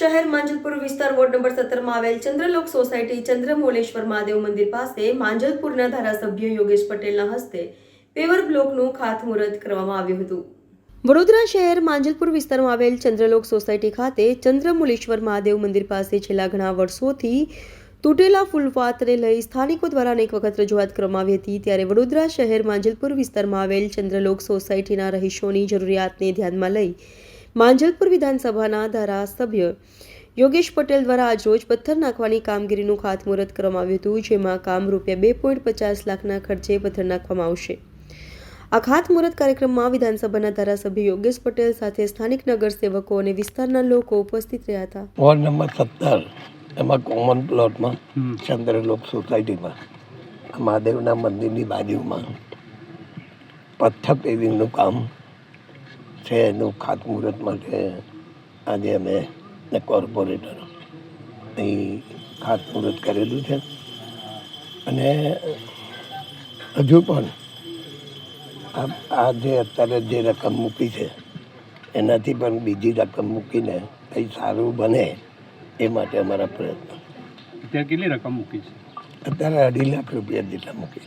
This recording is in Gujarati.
માંજલપુર વિસ્તાર વોર્ડ નંબર સત્તરમાં આવેલ ચંદ્રલોક સોસાયટી ચંદ્રમોલેશ્વર મહાદેવ મંદિર પાસે માંજલપુરના ધારાસભ્ય યોગેશ પટેલના હસ્તે પેવર બ્લોકનું ખાતમુહૂર્ત કરવામાં આવ્યું હતું. વડોદરા શહેર માંજલપુર વિસ્તારમાં આવેલ ચંદ્રલોક સોસાયટી ખાતે ચંદ્રમુલેશ્વર મહાદેવ મંદિર પાસે છેલ્લા ઘણા વર્ષોથી તૂટેલા ફૂલપાત્રને લઈ સ્થાનિકો દ્વારા અનેક વખત રજૂઆત કરવામાં આવી હતી. ત્યારે વડોદરા શહેર માંજલપુર વિસ્તારમાં આવેલ ચંદ્રલોક સોસાયટીના રહીશોની જરૂરિયાતને ધ્યાનમાં લઈ માંજલપુર વિધાનસભાના ધારાસભ્ય યોગેશ પટેલ દ્વારા આજરોજ પથ્થર નાખવાની કામગીરીનું ખાતમુહૂર્ત કરવામાં આવ્યું હતું જેમાં કામ રૂપિયા બે પોઈન્ટ પચાસ લાખના ખર્ચે પથ્થર નાખવામાં આવશે. આ ખાતમુહૂર્ત કાર્યક્રમમાં વિધાનસભાના ધારાસભ્ય યોગેશ પટેલ સાથે સ્થાનિક નગરસેવકો અને વિસ્તારના લોકો ઉપસ્થિત રહ્યા હતા. વોર્ડ નંબર સત્તર એમાં કોમન પ્લોટમાં ચંદ્રલોક સોસાયટીમાં મહાદેવના મંદિરની બાજુમાં પથ્થર પેવિંગનું કામ છે એનું ખાતમુહૂર્ત માટે આજે અમે ને કોર્પોરેટર અહીં ખાતમુહૂર્ત કરેલું છે. અને હજુ પણ આ જે અત્યારે જે રકમ મૂકી છે એનાથી પણ બીજી રકમ મૂકીને કંઈ સારું બને એ માટે અમારા પ્રયત્ન. અત્યારે કેટલી રકમ મૂકી છે? અત્યારે અઢી લાખ રૂપિયા જેટલા મૂકી